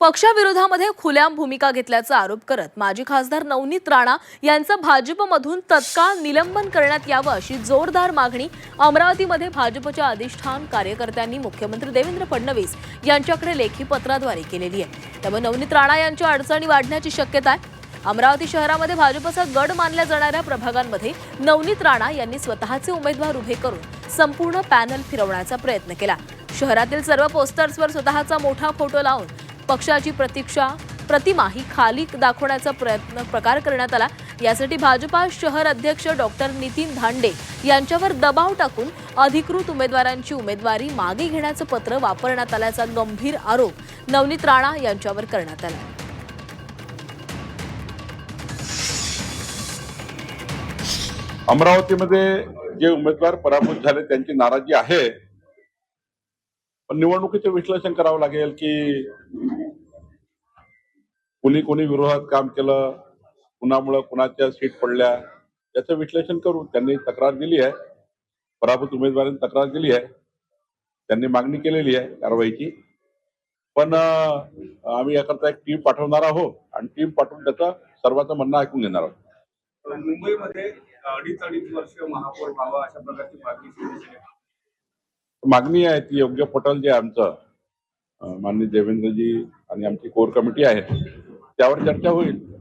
पक्षाविरोधामध्ये खुल्याम भूमिका घेतल्याचा आरोप करत माजी खासदार नवनीत राणा यांचं भाजपमधून तत्काळ निलंबन करण्यात यावं अशी जोरदार मागणी अमरावतीमध्ये भाजपच्या अधिष्ठान कार्यकर्त्यांनी मुख्यमंत्री देवेंद्र फडणवीस यांच्याकडे लेखी पत्राद्वारे केलेली आहे. त्यामुळे नवनीत राणा यांच्या अडचणी वाढण्याची शक्यता आहे. अमरावती शहरामध्ये भाजपचा गड मानल्या जाणाऱ्या प्रभागांमध्ये नवनीत राणा यांनी स्वतःचे उमेदवार उभे करून संपूर्ण पॅनल फिरवण्याचा प्रयत्न केला. शहरातील सर्व पोस्टर्सवर स्वतःचा मोठा फोटो लावून पक्षाची प्रतीक्षा प्रतिमा ही खाली दाखवण्याचा प्रयत्न प्रकार करण्यात आला. यासाठी भाजपा शहर अध्यक्ष डॉक्टर नितीन धांडे यांच्यावर दबाव टाकून अधिकृत उमेदवारांची उमेदवारी मागे घेण्याचं पत्र वापरण्यात आल्याचा गंभीर आरोप नवनीत राणा यांच्यावर करण्यात आला. अमरावतीमध्ये जे उमेदवार पराभूत झाले त्यांची नाराजी आहे. पण निवडणुकीचे विश्लेषण करावं लागेल की कुणी कोणी विरोधात काम केलं कुणामुळं कुणाच्या सीट पडल्या याचं विश्लेषण करू त्यांनी तक्रार दिली आहे. पराभूत उमेदवारांनी तक्रार दिली आहे. त्यांनी मागणी केलेली आहे कारवाईची. पण आम्ही याकरता एक टीम पाठवणार आहोत आणि टीम पाठवून त्याचं सर्वांचं म्हणणं ऐकून घेणार आहोत. मुंबईमध्ये अडीच अडीच वर्ष महापौर व्हावा अशा प्रकारची मागणी मागणी आहे ती योग्य पटल जे आमचं माननीय देवेंद्रजी आणि आमची कोर कमिटी आहे त्यावर चर्चा होईल.